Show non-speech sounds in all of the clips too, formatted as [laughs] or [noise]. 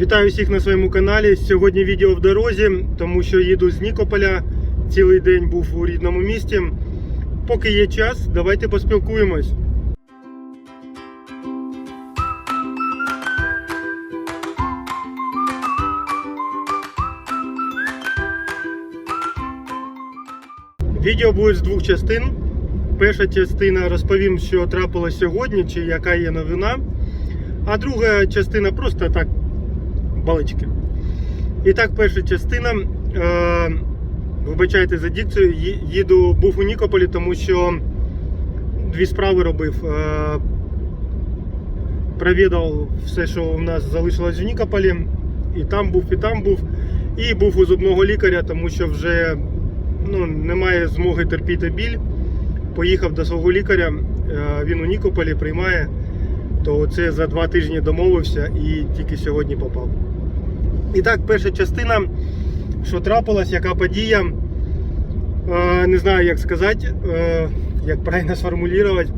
Вітаю всіх на своєму каналі. Сьогодні відео в дорозі, тому що їду з Нікополя. Цілий день був у рідному місті. Поки є час, давайте поспілкуємось. Відео буде з двох частин. Перша частина розповім, що трапилось сьогодні, чи яка є новина. А друга частина просто так балички. І так, перша частина. Е, вибачайте за дикцію, їду, був у Нікополі, тому що дві справи робив. Е, провідав все, що у нас залишилось в Нікополі. І там був, і там був. І був у зубного лікаря, тому що вже ну, немає змоги терпіти біль. Поїхав до свого лікаря, е, він у Нікополі приймає, то це за два тижні домовився і тільки сьогодні попав. І так, перша частина, що трапилась, яка подія, е, не знаю, як сказати, е, як правильно сформулювати.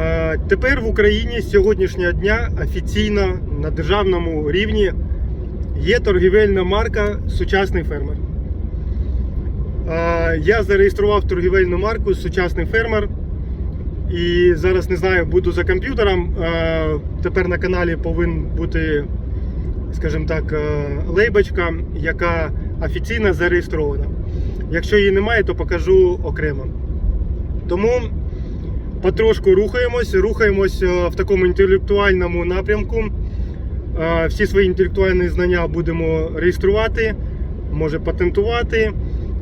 Е, Тепер в Україні з сьогоднішнього дня офіційно на державному рівні є торгівельна марка Сучасний фермер. Е, Я зареєстрував торгівельну марку Сучасний фермер. І зараз не знаю, буду за комп'ютером. Е, Тепер на каналі повинен бути, скажімо так, е, лейбочка, яка офіційно зареєстрована. Якщо її немає, то покажу окремо. Тому потрошку рухаємось, рухаємось е, в такому інтелектуальному напрямку. Е, Всі свої інтелектуальні знання будемо реєструвати, може патентувати.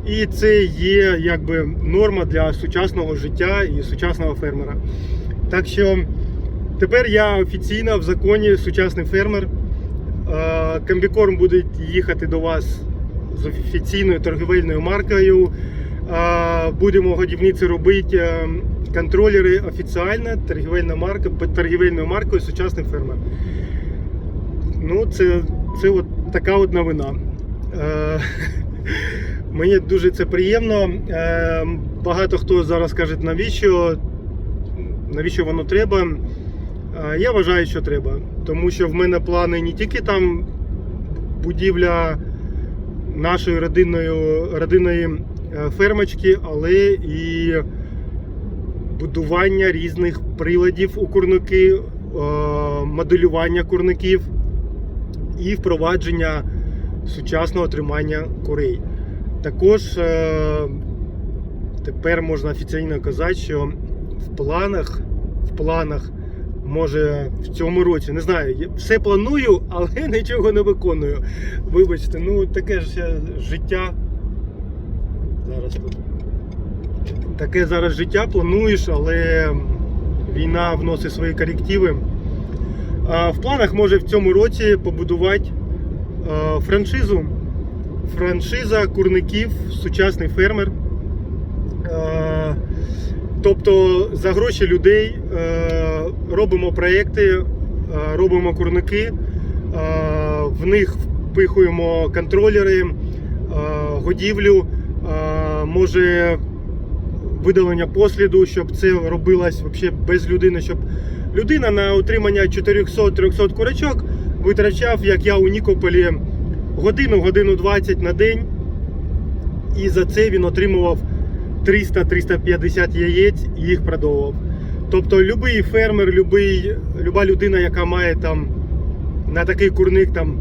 І це є якби норма для сучасного життя і сучасного фермера. Так що тепер я офіційно в законі сучасний фермер. Комбікорм буде їхати до вас з офіційною торгівельною маркою. Будемо годівниці робити е, контролери офіціально, торгівельна марка під торгівельною маркою сучасний фермер. Ну, це, це от така от новина. Е, [laughs] Мені дуже це приємно. Е, Багато хто зараз каже, навіщо, навіщо воно треба. Я вважаю, що треба. Тому що в мене плани не тільки там будівля нашої родинної, родинної е, фермочки, але і будування різних приладів у курники, е, моделювання курників і впровадження сучасного тримання курей. Також е, тепер можна офіційно казати, що в планах, в планах, може в цьому році, не знаю, я все планую, [laughs] але нічого не виконую. Вибачте, ну таке ж життя. Зараз тут. Таке зараз життя плануєш, але війна вносить свої корективи. В планах може в цьому році побудувати франшизу. Франшиза курників, сучасний фермер. Тобто за гроші людей е, робимо проєкти, е, робимо курники, е, в них впихуємо контролери, годівлю, може видалення посліду, щоб це робилось вообще без людини, щоб людина на утримання 400-300 курочок витрачав, як я у Нікополі, годину, годину 20 на день. І за це він отримував 300-350 яєць і їх продовував. Тобто будь-який фермер, любий, люба людина, яка має там на такий курник там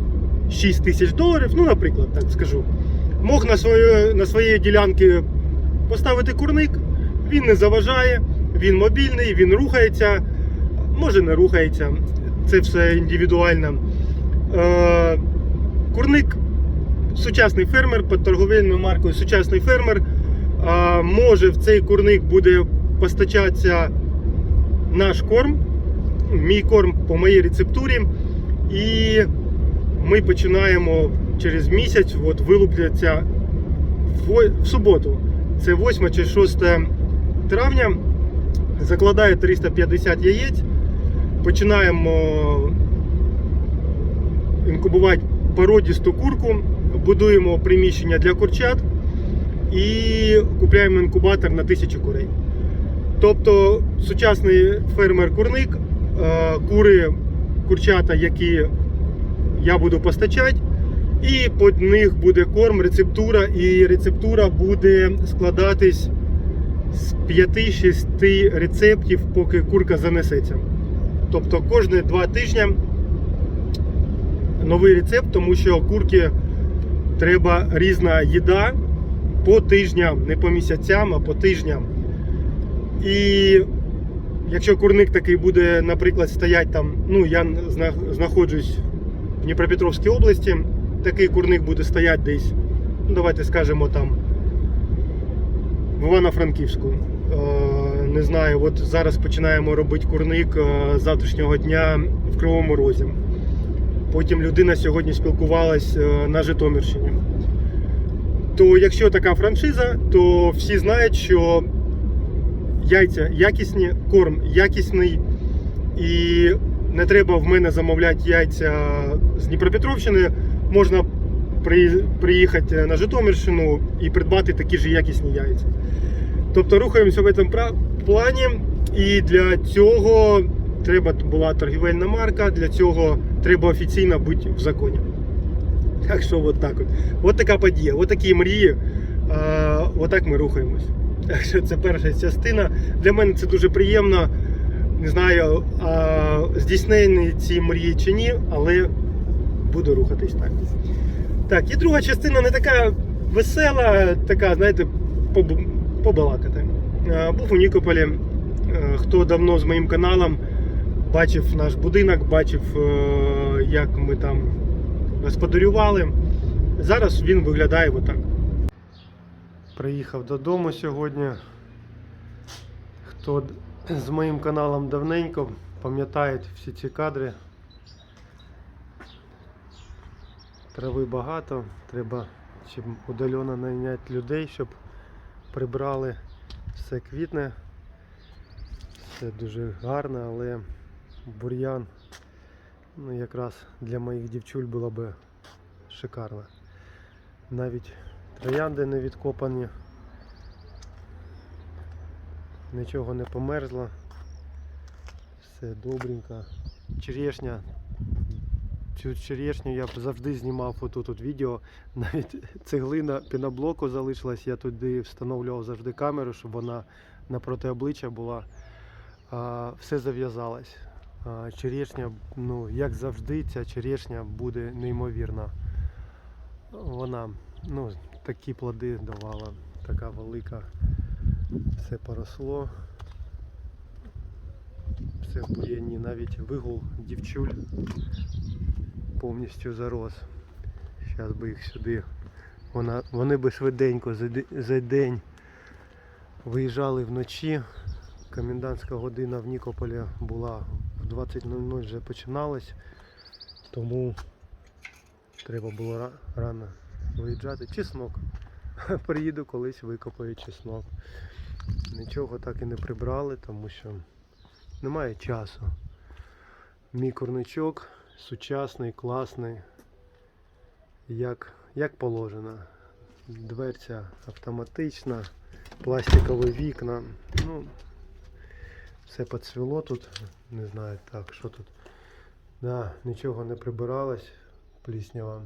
6 тисяч доларів, ну, наприклад, так скажу, мог на, свою, на своїй ділянці поставити курник, він не заважає, він мобільний, він рухається, може не рухається, це все індивідуально. Е, курник сучасний фермер під торговельною маркою Сучасний фермер. А, може в цей курник буде постачатися наш корм, мій корм по моїй рецептурі. І ми починаємо через місяць от, вилупляться в, суботу. Це 8 чи 6 травня. Закладає 350 яєць. Починаємо інкубувати породісту курку, будуємо приміщення для курчат і купляємо інкубатор на тисячу курей. Тобто сучасний фермер-курник, е, кури, курчата, які я буду постачати. І під них буде корм, рецептура, і рецептура буде складатись з 5-6 рецептів, поки курка занесеться. Тобто кожні 2 тижні новий рецепт, тому що курки треба різна їда по тижням, не по місяцям, а по тижням. І якщо курник такий буде, наприклад, стоять там, ну я знаходжусь в Дніпропетровській області, такий курник буде стояти десь, ну давайте скажемо там в Івано-Франківську. Е, Не знаю, от зараз починаємо робити курник е, з завтрашнього дня в Кривому Розі. Потім людина сьогодні спілкувалась е, на Житомирщині. То якщо така франшиза, то всі знають, що яйця якісні, корм якісний, і не треба в мене замовляти яйця з Дніпропетровщини. Можна приїхати на Житомирщину і придбати такі ж якісні яйця. Тобто рухаємося в цьому плані, і для цього треба була торгівельна марка, для цього треба офіційно бути в законі. Так що от так от. От така подія, от такі мрії. А, отак ми рухаємось. Так що це перша частина. Для мене це дуже приємно. Не знаю, а, здійснені ці мрії чи ні, але буду рухатись так. Так, і друга частина не така весела, така, знаєте, побалакати. Е, Був у Нікополі. Е, Хто давно з моїм каналом бачив наш будинок, бачив, е, як ми там господарювали. Зараз він виглядає отак. Приїхав додому сьогодні. Хто з моїм каналом давненько пам'ятає всі ці кадри. Трави багато, треба щоб удалено найняти людей, щоб прибрали все квітне. Все дуже гарно, але бур'ян ну, якраз для моїх дівчуль було би шикарно. Навіть троянди не відкопані, нічого не померзло, все добренько. Черешня. Цю черешню я б завжди знімав отут от відео. Навіть цеглина піноблоку залишилась, я туди встановлював завжди камеру, щоб вона напроти обличчя була. Все зав'язалось. Черешня, ну, як завжди, ця черешня буде неймовірна. Вона ну, такі плоди давала, така велика. Все поросло. Все в бур'яні, навіть вигул дівчуль повністю зарос. Зараз би їх сюди. Вона, вони би швиденько за день виїжджали вночі. Комендантська година в Нікополі була в 20.00 вже починалась, тому треба було рано виїжджати. Чеснок. [laughs] Приїду колись викопаю чеснок. Нічого так і не прибрали, тому що немає часу. Мій курничок сучасний, класний, як, як положено. Дверця автоматична, пластикові вікна. Ну, все поцвіло тут. Не знаю так, що тут. Да, нічого не прибиралось, пліснява.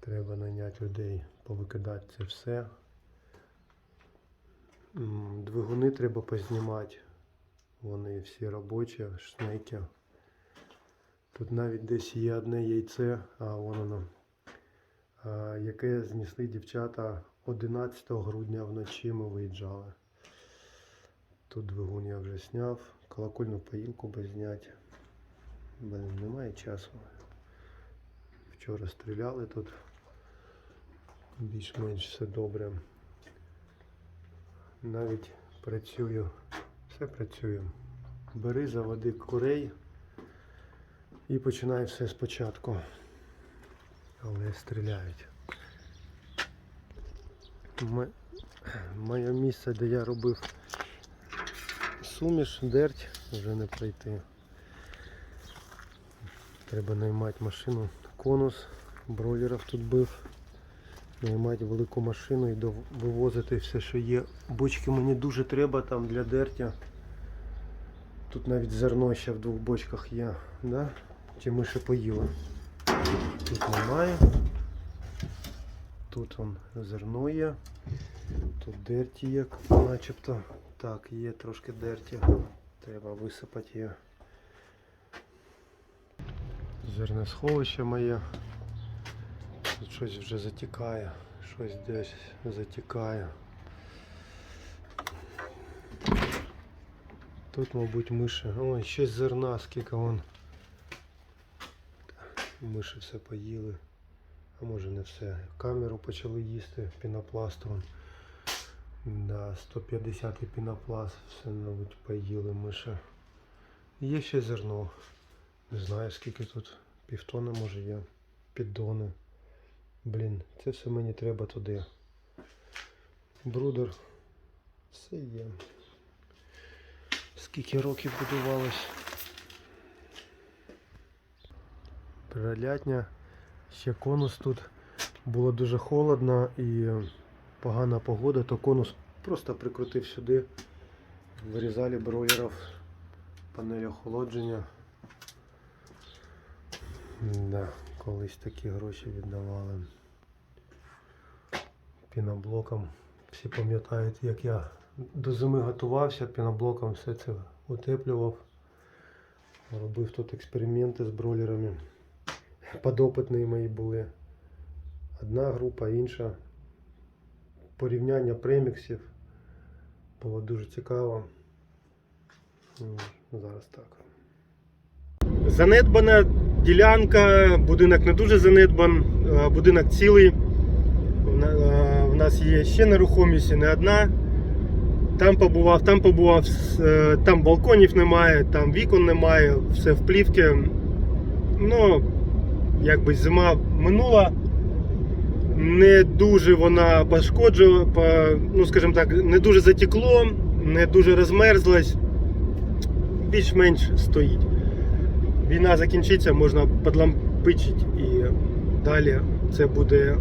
Треба найняти людей, повикидати це все. Двигуни треба познімати. Вони всі робочі, шнеки. Тут навіть десь є одне яйце, а воно воно, яке знесли дівчата 11 грудня вночі ми виїжджали. Тут двигун я вже зняв, колокольну поїлку би зняти. Блин, немає часу. Вчора стріляли тут. Більш-менш все добре. Навіть працюю, все працюю. Бери, заводи курей і починай все спочатку. Але стріляють. Моє місце, де я робив суміш, дерть, вже не пройти. Треба наймати машину. Конус, бройлерів тут бив. Наймати велику машину і вивозити все, що є. Бочки мені дуже треба там для дертя. Тут навіть зерно ще в двох бочках є. Да? чи миші поїли. Тут немає. Тут он зерно є. Тут дерті є, начебто. Так, є трошки дерті. Треба висипати її. Зерне сховище моє. Тут щось вже затікає. Щось десь затікає. Тут, мабуть, миші. Ой, ще зерна, скільки вон. Миші все поїли. А може не все. Камеру почали їсти, пінопласт вон. Да, 150 пінопласт, все, мабуть, поїли миші. Є ще зерно. Не знаю скільки тут. Півтони може є. Піддони. Блін, це все мені треба туди. Брудер. Все є. Скільки років будувалось. Прилятня. Ще конус тут. Було дуже холодно і погана погода, то конус просто прикрутив сюди. Вирізали бройлерів, панель охолодження. Да, колись такі гроші віддавали. Піноблоком. Всі пам'ятають, як я до зими готувався, піноблоком все це утеплював. Робив тут експерименти з бройлерами. Подопитні мої були. Одна група, інша. Порівняння преміксів. Було дуже цікаво. Зараз так. Занедбана ділянка, будинок не дуже занедбан, будинок цілий. У нас є ще нерухомість, і не одна. Там побував, там побував, е, там балконів немає, там вікон немає, все в плівки. Ну, якби зима минула. Не дуже вона пошкоджила, по- ну скажімо так, не дуже затекло, не дуже розмерзлась. Більш-менш стоїть. Війна закінчиться, можна подлампичити і далі це буде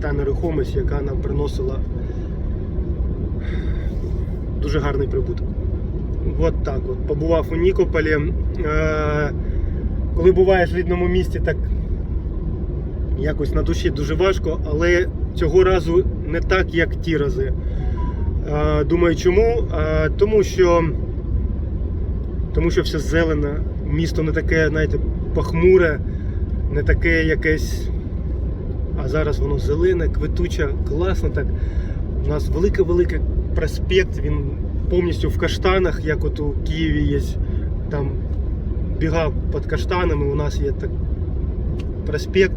та нерухомість, яка нам приносила дуже гарний прибуток. От так от. Побував у Нікополі. Е, коли буваєш в рідному місті, так якось на душі дуже важко, але цього разу не так, як ті рази. Думаю, чому? Тому що тому що все зелене, місто не таке, знаєте, похмуре, не таке якесь. А зараз воно зелене, квитуче, класно так. У нас великий-великий проспект, він повністю в каштанах, як от у Києві є. Там біга під каштанами, у нас є так проспект,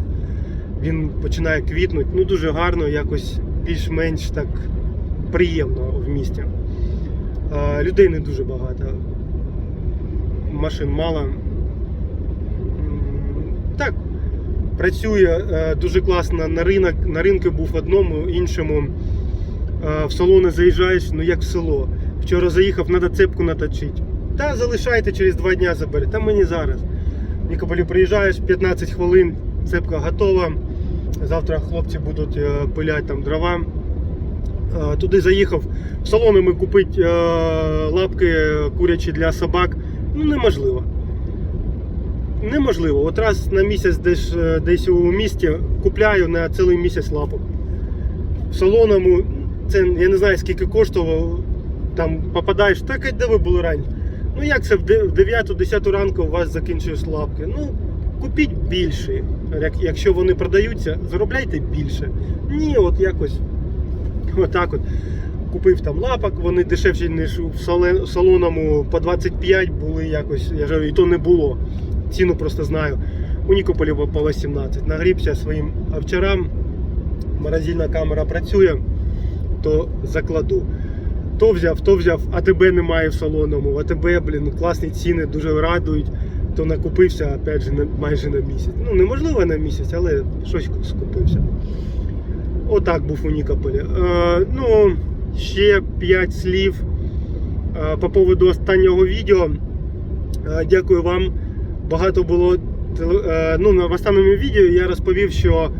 він починає квітнути. Ну дуже гарно, якось більш-менш так приємно в місті. Людей не дуже багато. Машин мало. Так, працює е, дуже класно на ринок. На ринку був одному, іншому. Е, В салони заїжджаєш, ну як в село. Вчора заїхав, треба цепку наточити. Та залишайте через два дні забере. Та мені зараз. Нікополі приїжджаєш 15 хвилин, цепка готова. Завтра хлопці будуть е, пиляти там дрова. Е, Туди заїхав. В салони ми купити е, лапки курячі для собак. Ну неможливо. Неможливо. От раз на місяць десь, десь у місті купляю на цілий місяць лапок. В салоному це я не знаю скільки коштувало. Там попадаєш, так а де ви були раніше? Ну як це в 9-10 ранку у вас закінчують лапки? Ну, купіть більше. Якщо вони продаються, заробляйте більше. Ні, от якось отак от. Купив там лапок, вони дешевші, ніж в салоному по 25 були якось, я ж і то не було. Ціну просто знаю. У Нікополі по 18. Нагрібся своїм овчарам. Морозильна камера працює, то закладу. То взяв, то взяв, АТБ немає в салоному. АТБ, блін, класні ціни, дуже радують. То накупився, опять же, майже на місяць. Ну, неможливо на місяць, але щось скупився. Отак був у Нікополі. Е, ну, ще 5 слів е, по поводу останнього відео. Е, дякую вам. Багато було е, ну, в останньому відео я розповів, що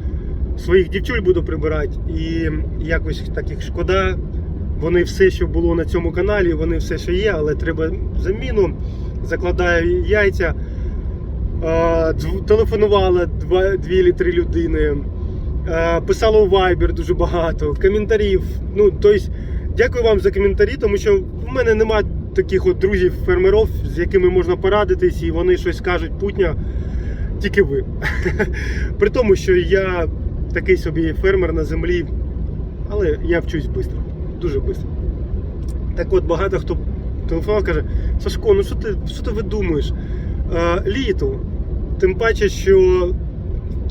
своїх дівчуль буду прибирати. І якось так їх шкода. Вони все, що було на цьому каналі, вони все, що є, але треба заміну. Закладаю яйця. Телефонувало два, дві чи три людини, е, писало у Viber дуже багато, коментарів. Ну, тобто, дякую вам за коментарі, тому що в мене немає таких от друзів фермерів, з якими можна порадитись, і вони щось кажуть путня. Тільки ви. [laughs] При тому, що я такий собі фермер на землі, але я вчусь швидко, дуже швидко. Так от багато хто телефонував, каже: Сашко, ну що ти, що ти видумуєш? Е, літо. Тим паче, що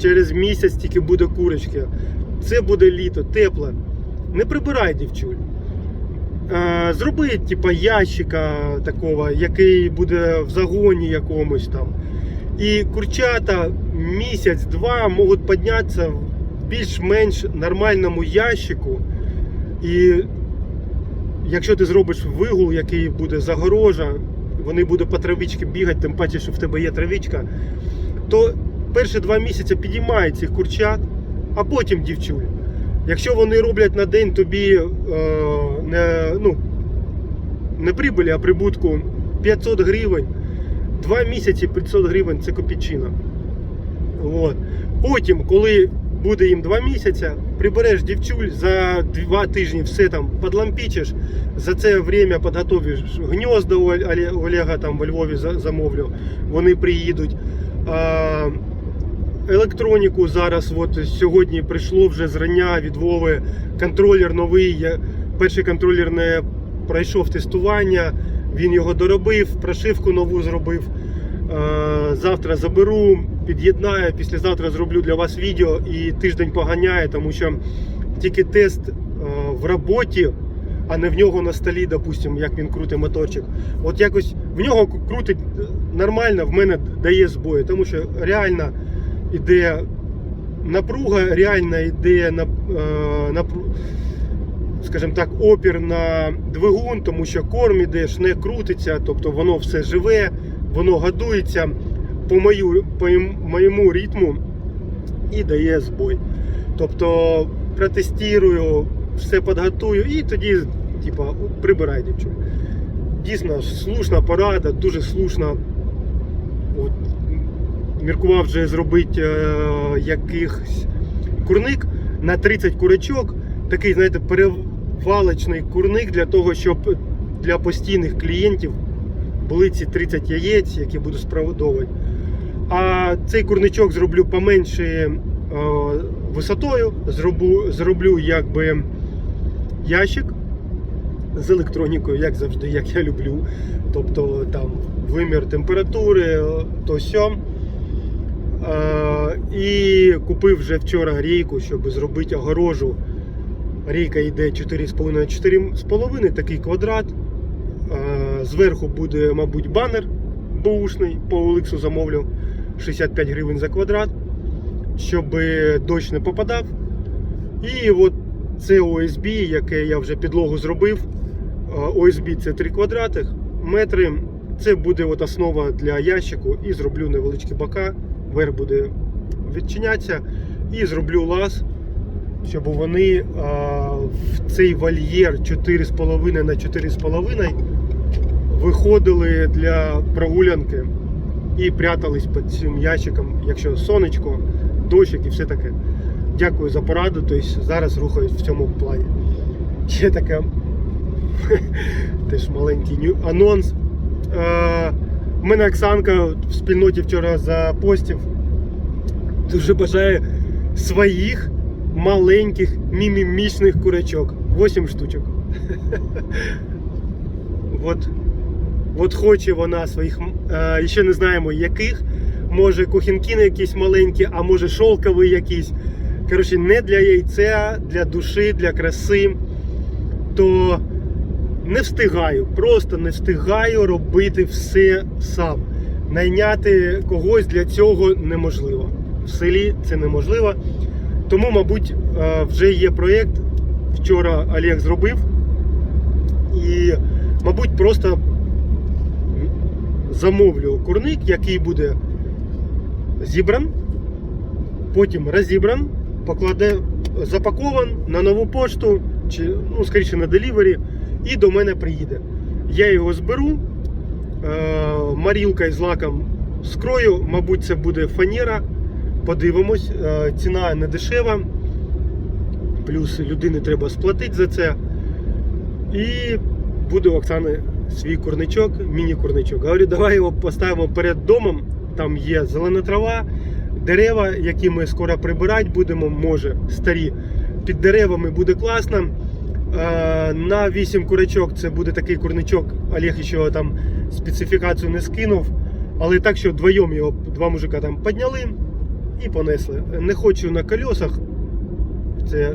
через місяць тільки буде курочки. Це буде літо, тепле. Не прибирай дівчуль. Е, зроби, типа, ящика такого, який буде в загоні якомусь там. І курчата місяць-два можуть піднятися в більш-менш нормальному ящику. І якщо ти зробиш вигул, який буде загорожа, вони будуть по травичці бігати, тим паче, що в тебе є травичка, то перші два місяці підіймають цих курчат, а потім дівчуль. Якщо вони роблять на день тобі е, не, ну, не прибилі, а прибутку 500 гривень, два місяці 500 гривень це копійчина. От. Потім, коли буде їм два місяці, прибереш дівчуль за два тижні, все там подлампічиш, за це время підготовиш гнізда у Олега там во Львові замовлю, вони приїдуть. Електроніку зараз, от сьогодні прийшло вже зрання від Вови контролер новий. Перший контролер не пройшов тестування, він його доробив, прошивку нову зробив. Завтра заберу, під'єднаю, післязавтра зроблю для вас відео і тиждень поганяє, тому що тільки тест е, в роботі, а не в нього на столі, допустим, як він крутить моторчик. От якось в нього крутить е, нормально, в мене дає збої, тому що реально іде напруга, реально йде на, скажімо так, опір на двигун, тому що корм іде, не крутиться, тобто воно все живе, воно годується по, мою, по моєму ритму і дає збой. Тобто протестую, все підготую і тоді, типа, прибирай дівчу. Дійсно, слушна порада, дуже слушна. От, міркував вже зробити е, якихось курник на 30 курочок. Такий, знаєте, перевалочний курник для того, щоб для постійних клієнтів були ці 30 яєць, які буду справдовувати. А цей курничок зроблю поменше е, висотою, зроблю, зроблю якби ящик з електронікою, як завжди, як я люблю. Тобто там вимір температури, то сьо. Е, і купив вже вчора рійку, щоб зробити огорожу. Рійка йде 4,5-4,5, такий квадрат. Е, Зверху буде, мабуть, банер бушний, по Оликсу замовлю 65 гривень за квадрат, щоб дощ не попадав. І от це ОСБ, яке я вже підлогу зробив. ОСБ це 3 квадрати, метри. Це буде от основа для ящику і зроблю невеличкі бока. Верх буде відчинятися. І зроблю лаз, щоб вони а, в цей вольєр 4,5 на 4,5 виходили для прогулянки і прятались під цим ящиком, якщо сонечко, дощик і все таке. Дякую за пораду. Тобто зараз рухаюсь в цьому плані. Ще таке [laughs] теж маленький анонс. Е, У мене Оксанка в спільноті вчора запостив. Дуже бажає своїх маленьких мімімічних курочок. 8 штучок. [laughs] От, от хоче вона своїх, е, ще не знаємо яких. Може кохінкіни якісь маленькі, а може шовковий якийсь. Коротше, не для яйця, для душі, для краси. То не встигаю, просто не встигаю робити все сам. Найняти когось для цього неможливо. В селі це неможливо. Тому, мабуть, е, вже є проєкт. Вчора Олег зробив. І, мабуть, просто замовлю курник, який буде зібран, потім розібран, покладе, запакован на нову пошту, чи, ну, скоріше на делівері, і до мене приїде. Я його зберу, е, марілка із лаком Скрою, мабуть, це буде фанера. Подивимось, Е, ціна не дешева. Плюс людини треба сплатити за це. І буде у Оксани свій курничок, міні-курничок. Говорю, давай його поставимо перед домом. Там є зелена трава, дерева, які ми скоро прибирати будемо, може, старі. Під деревами буде класно. Е, На 8 курочок це буде такий курничок. Олег ще там специфікацію не скинув. Але так, що вдвоєм його два мужика там підняли і понесли. Не хочу на колесах. Це.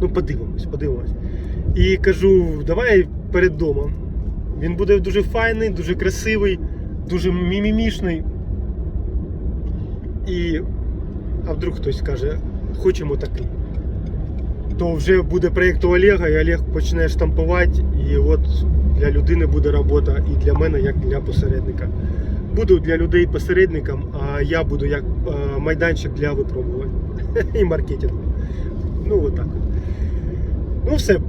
Ну, подивимось, подивимось. І кажу, давай перед домом. Він буде дуже файний, дуже красивий, дуже мімімішний. І. А вдруг хтось скаже, хочемо такий. То вже буде проєкт у Олега, і Олег почне штампувати, і от для людини буде робота, і для мене, як для посередника. Буду для людей посередником, а я буду як е, майданчик для випробувань [laughs] і маркетингу. Ну, отак. от. Ну, все,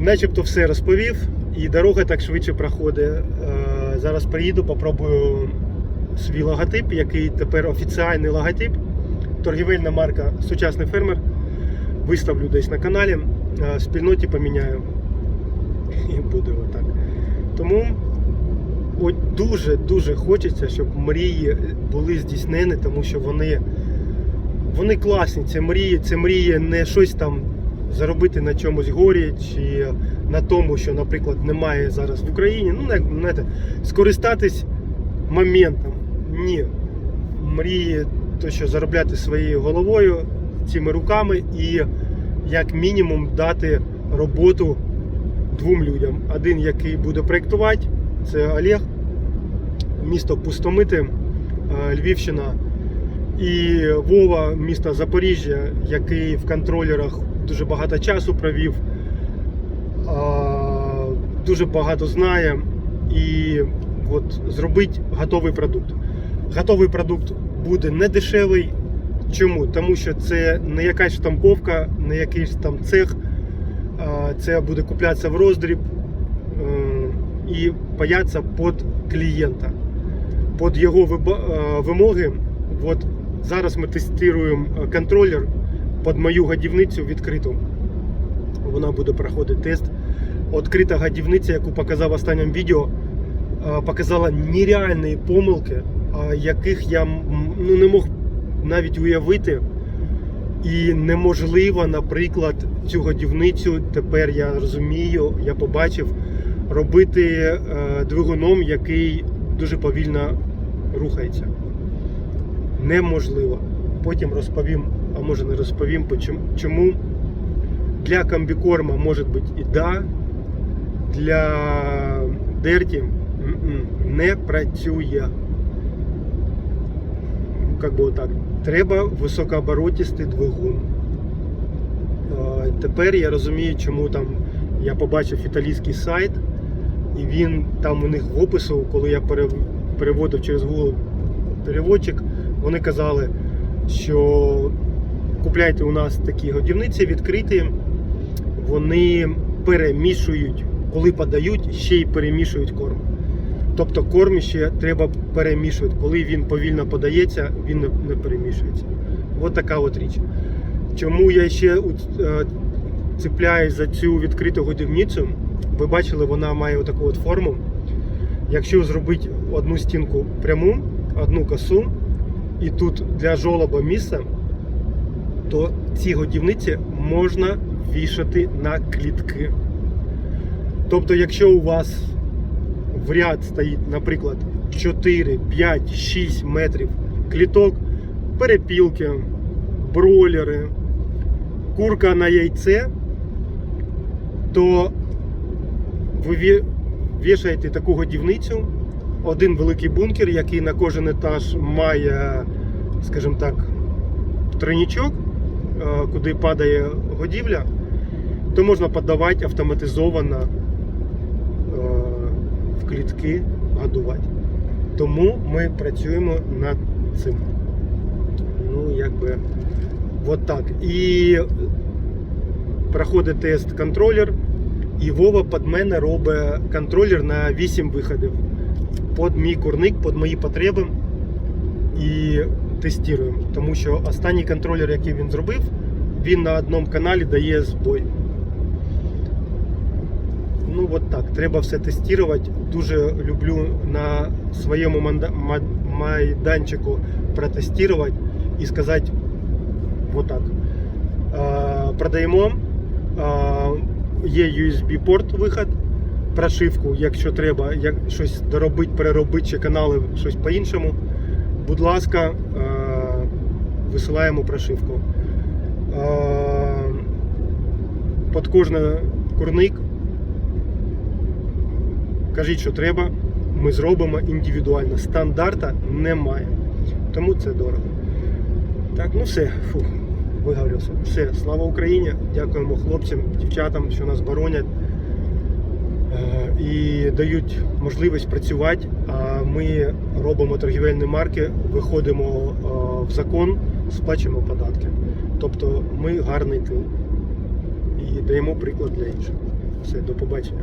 начебто все розповів, і дорога так швидше проходить. Е, Зараз приїду, попробую свій логотип, який тепер офіціальний логотип. Торгівельна марка Сучасний фермер. Виставлю десь на каналі, е, спільноті поміняю. І буде отак. Тому дуже-дуже хочеться, щоб мрії були здійснені, тому що вони, вони класні. Це мрії, це мрії не щось там заробити на чомусь горі чи на тому, що, наприклад, немає зараз в Україні. Ну, знаєте, скористатись моментом. Ні. Мрії, то що заробляти своєю головою, цими руками і як мінімум дати роботу двом людям. Один, який буде проєктувати, це Олег, місто Пустомити, е, Львівщина. І Вова, місто Запоріжжя, який в контролерах дуже багато часу провів, дуже багато знає. І от зробить готовий продукт. Готовий продукт буде не дешевий. Чому? Тому що це не якась штамповка, не якийсь там цех. Це буде куплятися в роздріб е, і паятися під клієнта, під його е, вимоги. От зараз ми тестуємо е, контролер під мою годівницю відкриту. Вона буде проходити тест. Відкрита годівниця, яку показав в відео, е, показала нереальні помилки, е, яких я ну, не мог навіть уявити. І неможливо, наприклад, цю годівницю, тепер я розумію, я побачив, робити двигуном, який дуже повільно рухається. Неможливо. Потім розповім, а може не розповім, чому. Для комбікорма може бути і да, для дерті не працює. Как би отак. Треба високооборотістий двигун. Тепер я розумію, чому там я побачив італійський сайт, і він там у них в опису, коли я переводив через Google переводчик, вони казали, що купляйте у нас такі годівниці відкриті, вони перемішують, коли подають, ще й перемішують корм. Тобто корм ще треба перемішувати. Коли він повільно подається, він не, перемішується. От така от річ. Чому я ще е, цепляюсь за цю відкриту годівницю? Ви бачили, вона має отаку от форму. Якщо зробити одну стінку пряму, одну косу, і тут для жолоба місце, то ці годівниці можна вішати на клітки. Тобто, якщо у вас в ряд стоїть, наприклад, 4, 5, 6 метрів кліток, перепілки, бройлери, курка на яйце, то ви вішаєте таку годівницю, один великий бункер, який на кожен етаж має, скажімо так, тройничок, е, куди падає годівля, то можна подавати автоматизовано е, в клітки годувати. Тому ми працюємо над цим. Ну, якби от так. І проходить тест контролер, і Вова під мене робить контролер на 8 виходів. Під мій курник, під мої потреби. і тестуємо. Тому що останній контролер, який він зробив, він на одному каналі дає збой. Ну от так, треба все тестувати. Дуже люблю на своєму манда- ма- майданчику протестувати і сказати вот так. Е, Продаємо. Е, Є USB-порт виход, Прошивку, якщо треба, як щось доробити, переробити чи канали щось по-іншому. Будь ласка, е, висилаємо прошивку. Е, Під кожний курник кажіть, що треба, ми зробимо індивідуально. Стандарта немає. Тому це дорого. Так, ну все, фу, виговорився. Все, слава Україні! Дякуємо хлопцям, дівчатам, що нас боронять і дають можливість працювати. А ми робимо торгівельні марки, виходимо е, в закон, сплачуємо податки. Тобто ми гарний тил і даємо приклад для інших. Все, до побачення.